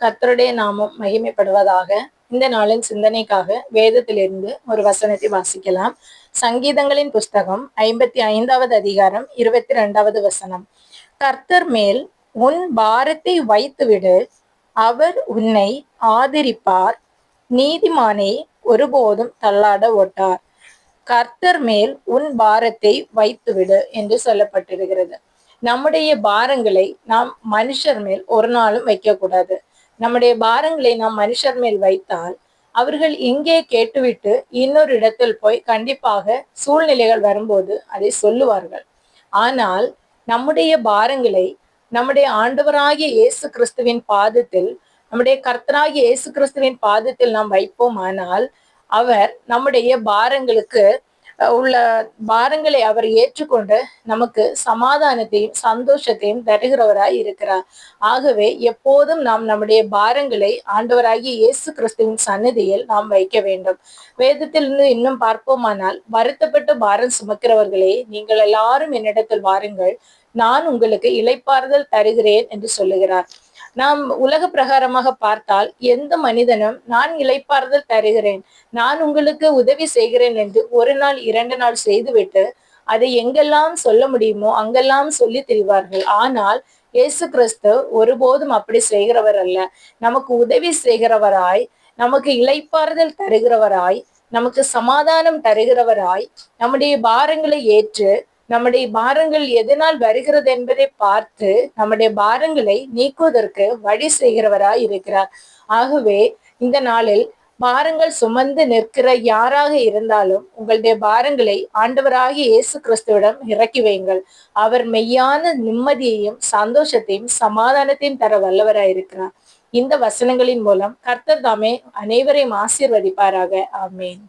கர்த்தருடைய நாமம் மகிமைப்படுவதாக இந்த நாளின் சிந்தனைக்காக வேதத்திலிருந்து ஒரு வசனத்தை வாசிக்கலாம். சங்கீதங்களின் புஸ்தகம் ஐம்பத்தி ஐந்தாவது அதிகாரம் இருபத்தி ரெண்டாவது வசனம். கர்த்தர் மேல் உன் பாரத்தை வைத்துவிடு அவர் உன்னை ஆதரிப்பார் நீதிமானை ஒருபோதும் தள்ளாட ஓட்டார். கர்த்தர் மேல் உன் பாரத்தை வைத்துவிடு என்று சொல்லப்பட்டிருக்கிறது. நம்முடைய பாரங்களை நாம் மனுஷர் மேல் ஒரு நாளும் வைக்கக்கூடாது. நம்முடைய பாரங்களை நாம் மனுஷர் மேல் வைத்தால் அவர்கள் இங்கே கேட்டுவிட்டு இன்னொரு இடத்தில் போய் கண்டிப்பாக சூழ்நிலைகள் வரும்போது அதை சொல்லுவார்கள். ஆனால் நம்முடைய பாரங்களை நம்முடைய ஆண்டவராகிய இயேசு கிறிஸ்துவின் பாதத்தில் நம்முடைய கர்த்தராகிய இயேசு கிறிஸ்துவின் பாதத்தில் நாம் வைப்போம் ஆனால் அவர் நம்முடைய பாரங்களுக்கு உள்ள பாரங்களை அவர் ஏற்றுக்கொண்டு நமக்கு சமாதானத்தையும் சந்தோஷத்தையும் தருகிறவராய் இருக்கிறார். ஆகவே எப்போதும் நாம் நம்முடைய பாரங்களை ஆண்டவராகிய இயேசு கிறிஸ்துவின் சன்னதியில் நாம் வைக்க வேண்டும். வேதத்திலிருந்து இன்னும் பார்ப்போமானால் வருத்தப்பட்டு பாரம் சுமக்கிறவர்களே நீங்கள் எல்லாரும் என்னிடத்தில் வாருங்கள். நான் உங்களுக்கு இலைப்பாறுதல் தருகிறேன் என்று சொல்லுகிறார். நாம் உலக பிரகாரமாக பார்த்தால் எந்த மனிதனும் நான் இலைப்பாறுதல் தருகிறேன் நான் உங்களுக்கு உதவி செய்கிறேன் என்று ஒரு நாள் இரண்டு நாள் செய்துவிட்டு அதை எங்கெல்லாம் சொல்ல முடியுமோ அங்கெல்லாம் சொல்லி திரிவார்கள். ஆனால் இயேசு கிறிஸ்து ஒருபோதும் அப்படி செய்கிறவர் அல்ல. நமக்கு உதவி செய்கிறவராய் நமக்கு இலைப்பாறுதல் தருகிறவராய் நமக்கு சமாதானம் தருகிறவராய் நம்முடைய பாரங்களை ஏற்று நம்முடைய பாரங்கள் எதனால் வருகிறது என்பதை பார்த்து நம்முடைய பாரங்களை நீக்குவதற்கு வழி செய்கிறவராய் இருக்கிறார். ஆகவே இந்த நாளில் பாரங்கள் சுமந்து நிற்கிற யாராக இருந்தாலும் உங்களுடைய பாரங்களை ஆண்டவராகிய இயேசு கிறிஸ்துவிடம் இறக்கி வையுங்கள். அவர் மெய்யான நிம்மதியையும் சந்தோஷத்தையும் சமாதானத்தையும் தர வல்லவராயிருக்கிறார் இந்த வசனங்களின் மூலம் கர்த்தர் தாமே அனைவரையும் ஆசீர்வதிப்பாராக. ஆமேன்.